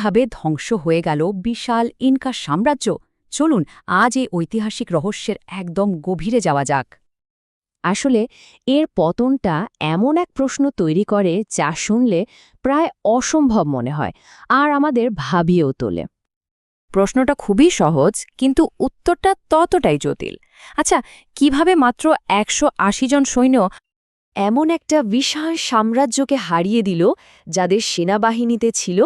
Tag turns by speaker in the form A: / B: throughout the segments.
A: কীভাবে ধ্বংস হয়ে গেল বিশাল ইনকা সাম্রাজ্য? চলুন, আজ এই ঐতিহাসিক রহস্যের একদম গভীরে যাওয়া যাক।
B: আসলে, এর পতনটা এমন এক প্রশ্ন তৈরি করে যা শুনলে প্রায় অসম্ভব মনে হয় আর আমাদের ভাবিয়েও তোলে।
A: প্রশ্নটা খুবই সহজ, কিন্তু উত্তরটা ততটাই জটিল। আচ্ছা কীভাবে মাত্র একশো আশি জন সৈন্য
B: এমন একটা বিশাল সাম্রাজ্যকে হারিয়ে দিল যাদের সেনাবাহিনীতে ছিল?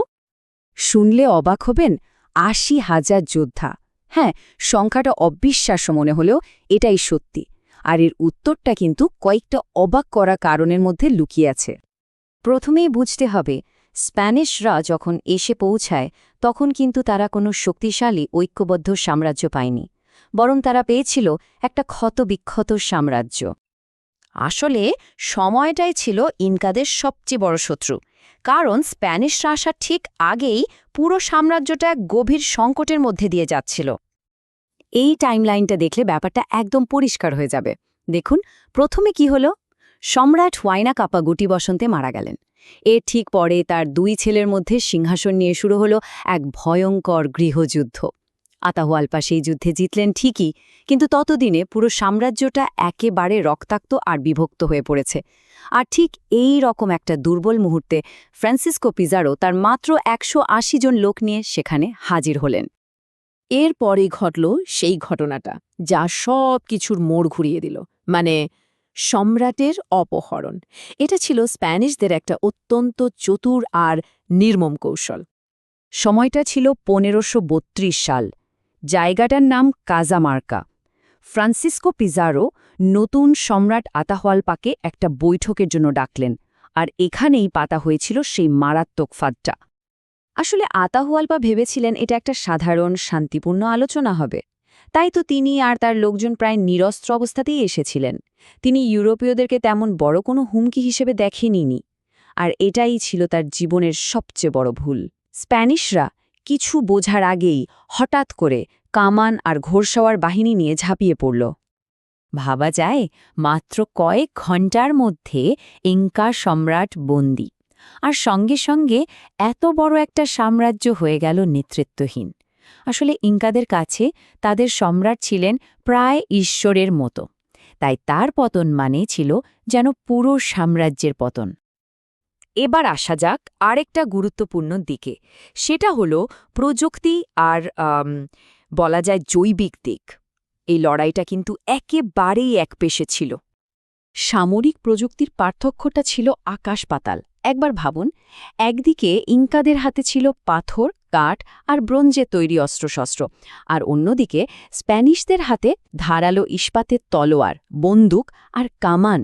A: শুনলে অবাক হবেন আশি হাজার যোদ্ধা। হ্যাঁ সংখ্যাটা অবিশ্বাস্য মনে হলেও এটাই সত্যি। আর এর উত্তরটা কিন্তু কয়েকটা অবাক করা কারণের মধ্যে লুকিয়ে আছে। প্রথমেই বুঝতে হবে স্প্যানিশরা যখন এসে পৌঁছায়, তখন কিন্তু তারা কোনো শক্তিশালী, ঐক্যবদ্ধ সাম্রাজ্য পায়নি। বরং তারা পেয়েছিল একটা ক্ষতবিক্ষত সাম্রাজ্য। আসলে সময়টাই ছিল ইনকাদের সবচেয়ে বড় শত্রু। কারণ স্প্যানিশরা আসার ঠিক আগেই পুরো সাম্রাজ্যটা গভীর সংকটের মধ্যে দিয়ে যাচ্ছিল। এই টাইমলাইনটা দেখলে ব্যাপারটা একদম পরিষ্কার হয়ে যাবে। দেখুন, প্রথমে কি হলো? সম্রাট ওয়াইনা কাপা গুটি বসন্তে মারা গেলেন। এর ঠিক পরে তার দুই ছেলের মধ্যে সিংহাসন নিয়ে শুরু হলো এক ভয়ঙ্কর গৃহযুদ্ধ। আতাহুয়ালপা সেই যুদ্ধে জিতলেন ঠিকই, কিন্তু ততদিনে পুরো সাম্রাজ্যটা একেবারে রক্তাক্ত আর বিভক্ত হয়ে পড়েছে। আর ঠিক এই রকম একটা দুর্বল মুহূর্তে ফ্রান্সিসকো পিজারো তার মাত্র একশো আশি জন লোক নিয়ে সেখানে হাজির হলেন।
B: এরপরেই ঘটল সেই ঘটনাটা, যা সব কিছুর মোড় ঘুরিয়ে দিল মানে সম্রাটের অপহরণ। এটা ছিল স্প্যানিশদের একটা অত্যন্ত চতুর আর নির্মম কৌশল।
A: সময়টা ছিল পনেরোশো সাল। জায়গাটার নাম কাজামার্কা। ফ্রান্সিসকো পিজারো নতুন সম্রাট আতাহওয়ালপাকে একটা বৈঠকের জন্য ডাকলেন, আর এখানেই পাতা হয়েছিল সেই মারাত্মক ফাঁদটা। আসলে আতাহুয়ালপা ভেবেছিলেন এটা একটা সাধারণ, শান্তিপূর্ণ আলোচনা হবে। তাই তো তিনি আর তার লোকজন প্রায় নিরস্ত্র অবস্থাতেই এসেছিলেন। তিনি ইউরোপীয়দেরকে তেমন বড় কোনো হুমকি হিসেবে দেখেনিনি আর এটাই ছিল তার জীবনের সবচেয়ে বড় ভুল। স্প্যানিশরা কিছু বোঝার আগেই হঠাৎ করে কামান আর ঘোরসওয়ার বাহিনী নিয়ে ঝাঁপিয়ে পড়ল। ভাবা যায়, মাত্র কয়েক ঘণ্টার মধ্যে ইঙ্কা সম্রাট বন্দী। আর সঙ্গে সঙ্গে এত বড় একটা সাম্রাজ্য হয়ে গেল নেতৃত্বহীন। আসলে ইঙ্কাদের কাছে তাদের সম্রাট ছিলেন প্রায় ঈশ্বরের মতো। তাই তার পতন মানে ছিল যেন পুরো সাম্রাজ্যের পতন। এবার আসা যাক আরেকটা গুরুত্বপূর্ণ দিকে। সেটা হলো প্রযুক্তি আর বলা যায় জৈবিক দিক। এই লড়াইটা কিন্তু একেবারেই একপেশে ছিল। সামরিক প্রযুক্তির পার্থক্যটা ছিল আকাশ পাতাল। একবার ভাবুন, একদিকে ইঙ্কাদের হাতে ছিল পাথর, কাঠ আর ব্রোঞ্জে তৈরি অস্ত্রশস্ত্র আর অন্যদিকে স্প্যানিশদের হাতে ধারালো ইস্পাতের তলোয়ার, বন্দুক আর কামান।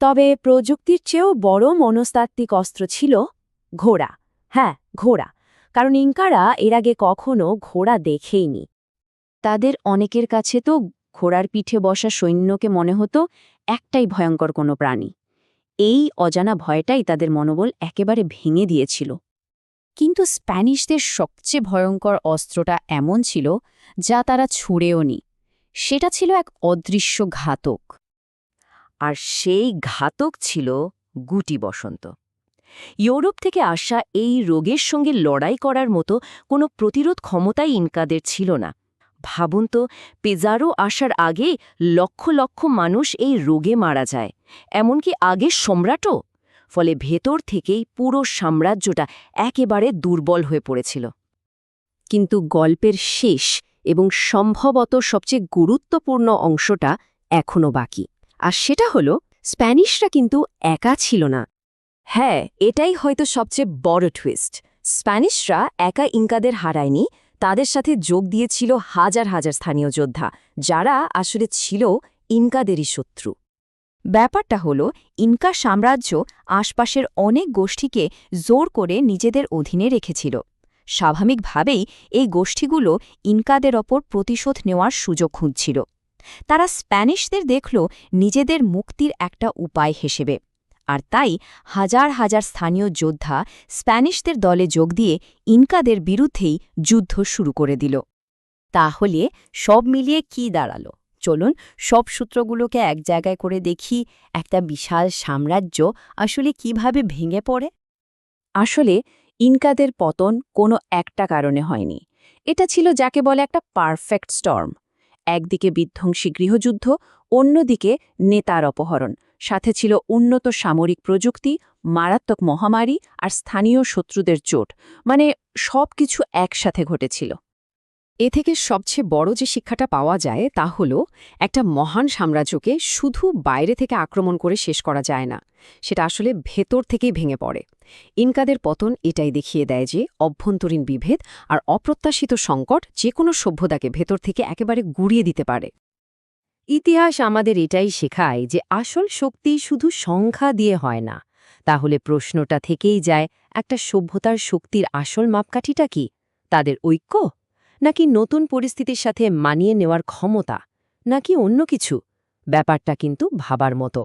A: তবে প্রযুক্তির চেয়েও বড় মনস্তাত্ত্বিক অস্ত্র ছিল ঘোড়া। হ্যাঁ ঘোড়া। কারণ ইঙ্কারা এর আগে কখনো ঘোড়া দেখেইনি। তাদের অনেকের কাছে তো ঘোড়ার পিঠে বসা সৈন্যকে মনে হতো একটাই ভয়ঙ্কর কোনো প্রাণী। এই অজানা ভয়টাই তাদের মনোবল একেবারে ভেঙে দিয়েছিল। কিন্তু স্প্যানিশদের সবচেয়ে ভয়ঙ্কর অস্ত্রটা এমন ছিল যা তারা ছুঁড়েও নি সেটা ছিল এক অদৃশ্য ঘাতক। আর সেই ঘাতক ছিল গুটি বসন্ত। ইউরোপ থেকে আসা এই রোগের সঙ্গে লড়াই করার মতো কোনো প্রতিরোধ ক্ষমতাই ইনকাদের ছিল না। ভাবুন তো, পেজারো আসার আগে লক্ষ লক্ষ মানুষ এই রোগে মারা যায়, এমনকি আগে সম্রাটও। ফলে ভেতর থেকেই পুরো সাম্রাজ্যটা একেবারে দুর্বল হয়ে পড়েছিল। কিন্তু গল্পের শেষ এবং সম্ভবত সবচেয়ে গুরুত্বপূর্ণ অংশটা এখনও বাকি। আর সেটা হলো, স্প্যানিশরা কিন্তু একা ছিল না। হ্যাঁ এটাই হয়তো সবচেয়ে বড় টুইস্ট স্প্যানিশরা একা ইঙ্কাদের হারায়নি, তাদের সাথে যোগ দিয়েছিল হাজার হাজার স্থানীয় যোদ্ধা, যারা আসলে ছিল ইনকাদেরই শত্রু। ব্যাপারটা হল, ইনকা সাম্রাজ্য আশপাশের অনেক গোষ্ঠীকে জোর করে নিজেদের অধীনে রেখেছিল। স্বাভাবিকভাবেই এই গোষ্ঠীগুলো ইনকাদের ওপর প্রতিশোধ নেওয়ার সুযোগ খুঁজছিল। তারা স্প্যানিশদের দেখল নিজেদের মুক্তির একটা উপায় হিসেবে। আর তাই হাজার হাজার স্থানীয় যোদ্ধা স্প্যানিশদের দলে যোগ দিয়ে ইনকাদের বিরুদ্ধেই যুদ্ধ শুরু করে দিল। তাহলে সব মিলিয়ে কি দাঁড়াল? চলুন সব সূত্রগুলোকে এক জায়গায় করে দেখি একটা বিশাল সাম্রাজ্য আসলে কীভাবে ভেঙে পড়ে। আসলে ইনকাদের পতন কোনো একটা কারণে হয়নি। এটা ছিল যাকে বলে একটা পারফেক্ট স্টর্ম। একদিকে বিধ্বংসী গৃহযুদ্ধ, অন্যদিকে নেতার অপহরণ। সাথে ছিল উন্নত সামরিক প্রযুক্তি, মারাত্মক মহামারী আর স্থানীয় শত্রুদের চোট। মানে সব কিছু একসাথে ঘটেছিল।
B: এ থেকে সবচেয়ে বড় যে শিক্ষাটা পাওয়া যায় তা হল একটা মহান সাম্রাজ্যকে শুধু বাইরে থেকে আক্রমণ করে শেষ করা যায় না। সেটা আসলে ভেতর থেকেই ভেঙে পড়ে। ইনকাদের পতন এটাই দেখিয়ে দেয় যে অভ্যন্তরীণ বিভেদ আর অপ্রত্যাশিত সংকট যে কোনো সভ্যতাকে ভেতর থেকে একেবারে গুড়িয়ে দিতে পারে।
A: ইতিহাস আমাদের এটাই শেখায় যে আসল শক্তি শুধু সংখ্যা দিয়ে হয় না। তাহলে প্রশ্নটা থেকেই যায়, একটা সভ্যতার শক্তির আসল মাপকাঠিটা কি? তাদের ঐক্য? নাকি নতুন পরিস্থিতির সাথে মানিয়ে নেওয়ার ক্ষমতা নাকি অন্য কিছু? ব্যাপারটা কিন্তু ভাবার মতো।